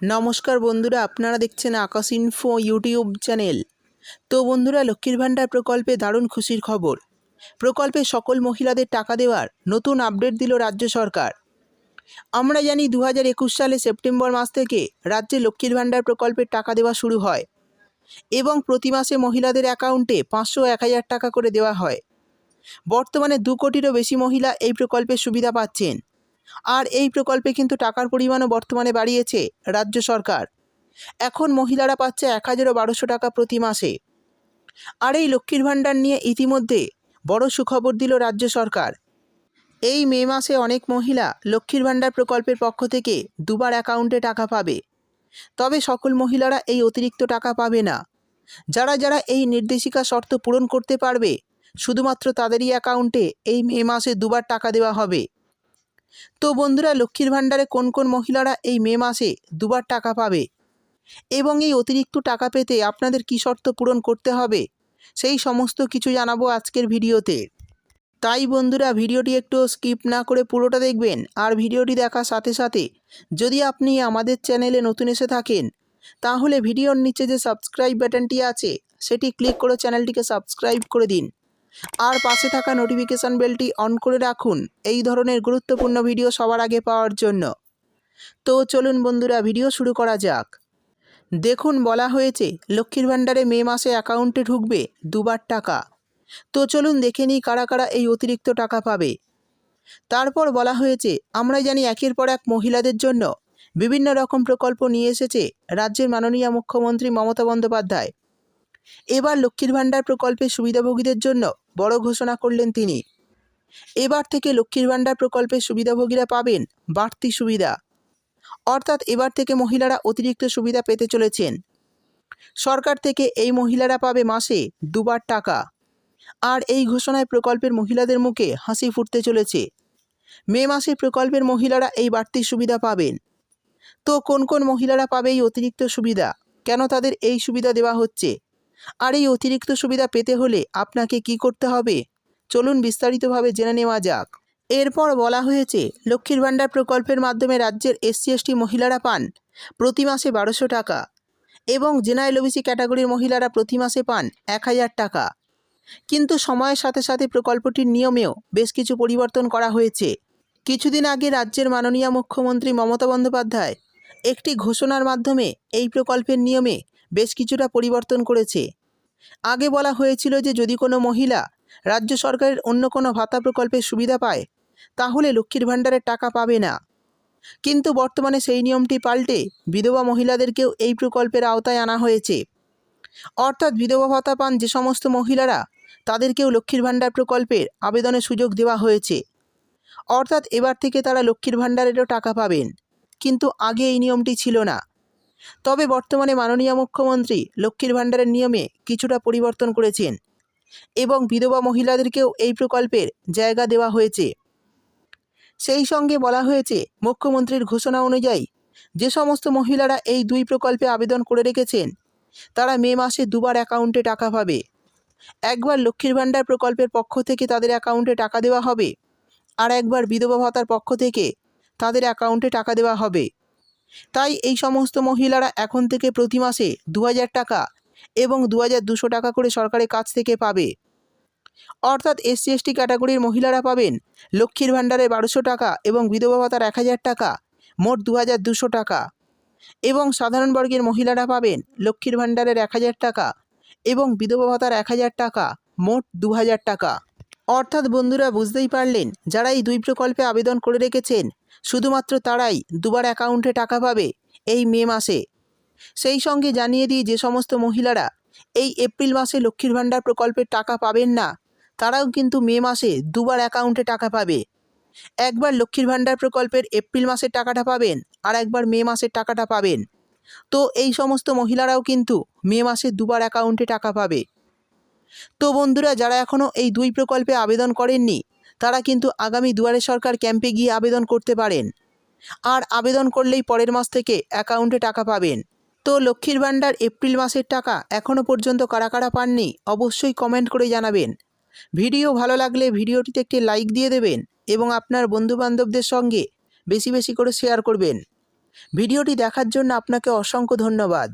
নমস্কার বন্ধুরা, আপনারা দেখছেন আকাশ ইনফো ইউটিউব চ্যানেল তো বন্ধুরা, লক্ষ্মীর ভাণ্ডার প্রকল্পে দারুণ খুশির খবর। প্রকল্পে সকল মহিলাদের টাকা দেওয়ার নতুন আপডেট দিল রাজ্য সরকার। আমরা জানি দু একুশ সালে সেপ্টেম্বর মাস থেকে রাজ্যে লক্ষ্মীর ভাণ্ডার প্রকল্পের টাকা দেওয়া শুরু হয় এবং প্রতি মাসে মহিলাদের অ্যাকাউন্টে পাঁচশো এক হাজার টাকা করে দেওয়া হয়। বর্তমানে দু কোটিরও বেশি মহিলা এই প্রকল্পের সুবিধা পাচ্ছেন। আর এই প্রকল্পে কিন্তু টাকার পরিমাণও বর্তমানে বাড়িয়েছে রাজ্য সরকার। এখন মহিলারা পাচ্ছে এক হাজারও বারোশো টাকা প্রতি মাসে। আর এই লক্ষ্মীর ভাণ্ডার নিয়ে ইতিমধ্যে বড় সুখবর দিল রাজ্য সরকার। এই মে মাসে অনেক মহিলা লক্ষ্মীর ভাণ্ডার প্রকল্পের পক্ষ থেকে দুবার অ্যাকাউন্টে টাকা পাবে। তবে সকল মহিলারা এই অতিরিক্ত টাকা পাবে না। যারা যারা এই নির্দেশিকা শর্ত পূরণ করতে পারবে, শুধুমাত্র তাদেরই অ্যাকাউন্টে এই মে মাসে দুবার টাকা দেওয়া হবে। তো বন্ধুরা, লক্ষ্মীর ভাণ্ডারে কোন কোন মহিলারা এই মে মাসে দুবার টাকা পাবে? এবং এই অতিরিক্ত টাকা পেতে আপনাদের কী শর্ত পূরণ করতে হবে? সেই সমস্ত কিছু জানাব আজকের ভিডিওতে। তাই বন্ধুরা, ভিডিওটি একটু স্কিপ না করে পুরোটা দেখবেন আর ভিডিওটি দেখার সাথে সাথে যদি আপনি আমাদের চ্যানেলে নতুন এসে থাকেন, তাহলে ভিডিওর নিচে যে সাবস্ক্রাইব বাটনটি আছে, সেটি ক্লিক করে চ্যানেলটিকে সাবস্ক্রাইব করে দিন। আর পাশে থাকা নোটিফিকেশান বেলটি অন করে রাখুন। এই ধরনের গুরুত্বপূর্ণ ভিডিও সবার আগে পাওয়ার জন্য। তো চলুন বন্ধুরা ভিডিও শুরু করা যাক। দেখুন, বলা হয়েছে, লক্ষ্মীর ভাণ্ডারে মে মাসে অ্যাকাউন্টে ঢুকবে দুবার টাকা। তো চলুন দেখে নিই কারা কারা এই অতিরিক্ত টাকা পাবে। তারপর বলা হয়েছে আমরা জানি একের পর এক মহিলাদের জন্য বিভিন্ন রকম প্রকল্প নিয়ে এসেছে রাজ্যের মাননীয় মুখ্যমন্ত্রী মমতা বন্দ্যোপাধ্যায়। এবার লক্ষ্মীর ভাণ্ডার প্রকল্পের সুবিধাভোগীদের জন্য বড় ঘোষণা করলেন তিনি। এবার থেকে লক্ষ্মীর ভাণ্ডার প্রকল্পের সুবিধাভোগীরা পাবেন বাড়তি সুবিধা। অর্থাৎ এবার থেকে মহিলারা অতিরিক্ত সুবিধা পেতে চলেছেন। সরকার থেকে এই মহিলারা পাবে মাসে দুবার টাকা। আর এই ঘোষণায় প্রকল্পের মহিলাদের মুখে হাসি ফুটতে চলেছে। মে মাসে প্রকল্পের মহিলারা এই বাড়তি সুবিধা পাবেন। তো কোন কোন মহিলারা পাবে এই অতিরিক্ত সুবিধা? কেন তাদের এই সুবিধা দেওয়া হচ্ছে? আর এই অতিরিক্ত সুবিধা পেতে হলে আপনাকে কি করতে হবে? চলুন বিস্তারিতভাবে জেনে নেওয়া যাক। এরপর বলা হয়েছে, লক্ষ্মীর ভাণ্ডার প্রকল্পের মাধ্যমে রাজ্যের এসসি, এসটি মহিলারা পান প্রতি মাসে বারোশো টাকা এবং জেনারেল ওবিসি ক্যাটাগরির মহিলারা প্রতি মাসে পান এক হাজার টাকা। কিন্তু সময়ের সাথে সাথে প্রকল্পটির নিয়মেও বেশ কিছু পরিবর্তন করা হয়েছে। কিছুদিন আগে রাজ্যের মাননীয় মুখ্যমন্ত্রী মমতা বন্দ্যোপাধ্যায় একটি ঘোষণার মাধ্যমে এই প্রকল্পের নিয়মে বেশ কিছুটা পরিবর্তন করেছে। আগে বলা হয়েছিল যে যদি কোনো মহিলা রাজ্য সরকারের অন্য কোনো ভাতা প্রকল্পের সুবিধা পায়, তাহলে লক্ষ্মীর ভাণ্ডারের টাকা পাবে না। কিন্তু বর্তমানে সেই নিয়মটি পাল্টে বিধবা মহিলাদেরকেও এই প্রকল্পের আওতায় আনা হয়েছে। অর্থাৎ বিধবা ভাতা পান যে সমস্ত মহিলারা, তাদেরকেও লক্ষ্মীর ভাণ্ডার প্রকল্পের আবেদনের সুযোগ দেওয়া হয়েছে। অর্থাৎ এবার থেকে তারা লক্ষ্মীর ভাণ্ডারেরও টাকা পাবেন। কিন্তু আগে এই নিয়মটি ছিল না। তবে বর্তমানে মাননীয় মুখ্যমন্ত্রী লক্ষ্মীর ভাণ্ডারের নিয়মে কিছুটা পরিবর্তন করেছেন এবং বিধবা মহিলাদেরকেও এই প্রকল্পের জায়গা দেওয়া হয়েছে। সেই সঙ্গে বলা হয়েছে, মুখ্যমন্ত্রীর ঘোষণা অনুযায়ী যে সমস্ত মহিলারা এই দুই প্রকল্পে আবেদন করে রেখেছেন, তারা মে মাসে দুবার অ্যাকাউন্টে টাকা পাবে। একবার লক্ষ্মীর ভাণ্ডার প্রকল্পের পক্ষ থেকে তাদের অ্যাকাউন্টে টাকা দেওয়া হবে আর একবার বিধবা ভাতার পক্ষ থেকে তাদের অ্যাকাউন্টে টাকা দেওয়া হবে। তাই এই সমস্ত মহিলারা এখন থেকে প্রতি মাসে দু হাজার টাকা এবং দু হাজার টাকা করে সরকারের কাছ থেকে পাবে। অর্থাৎ এসসি, এসটি ক্যাটাগরির মহিলারা পাবেন লক্ষ্মীর ভাণ্ডারে বারোশো টাকা এবং বিধবা ভাতার এক হাজার টাকা, মোট দু হাজার দুশো টাকা। এবং সাধারণ বর্গের মহিলারা পাবেন লক্ষ্মীর ভাণ্ডারের এক হাজার টাকা এবং বিধবা ভাতার এক হাজার টাকা, মোট দু হাজার টাকা। অর্থাৎ বন্ধুরা বুঝতেই পারলেন, যারা এই দুই প্রকল্পে আবেদন করে রেখেছেন, শুধুমাত্র তারাই দুবার অ্যাকাউন্টে টাকা পাবে এই মে মাসে। সেই সঙ্গে জানিয়ে দিই যে সমস্ত মহিলারা, এই এপ্রিল মাসে লক্ষ্মীর ভাণ্ডার প্রকল্পের টাকা পাবেন না, তারাও কিন্তু মে মাসে দুবার অ্যাকাউন্টে টাকা পাবে। একবার লক্ষ্মীর ভাণ্ডার প্রকল্পের এপ্রিল মাসের টাকাটা পাবেন, আর একবার মে মাসের টাকাটা পাবেন। তো এই সমস্ত মহিলারাও কিন্তু মে মাসে দুবার অ্যাকাউন্টে টাকা পাবে। তো বন্ধুরা, যারা এখনও এই দুই প্রকল্পে আবেদন করেননি, তারা কিন্তু আগামী দুয়ারে সরকার ক্যাম্পে গিয়ে আবেদন করতে পারেন। আর আবেদন করলেই পরের মাস থেকে অ্যাকাউন্টে টাকা পাবেন। তো লক্ষ্মীর ভাণ্ডার এপ্রিল মাসের টাকা এখনও পর্যন্ত কারা কারা পাননি, অবশ্যই কমেন্ট করে জানাবেন। ভিডিও ভালো লাগলে ভিডিওটিতে একটি লাইক দিয়ে দেবেন এবং আপনার বন্ধুবান্ধবদের সঙ্গে বেশি বেশি করে শেয়ার করবেন। ভিডিওটি দেখার জন্য আপনাকে অসংখ্য ধন্যবাদ।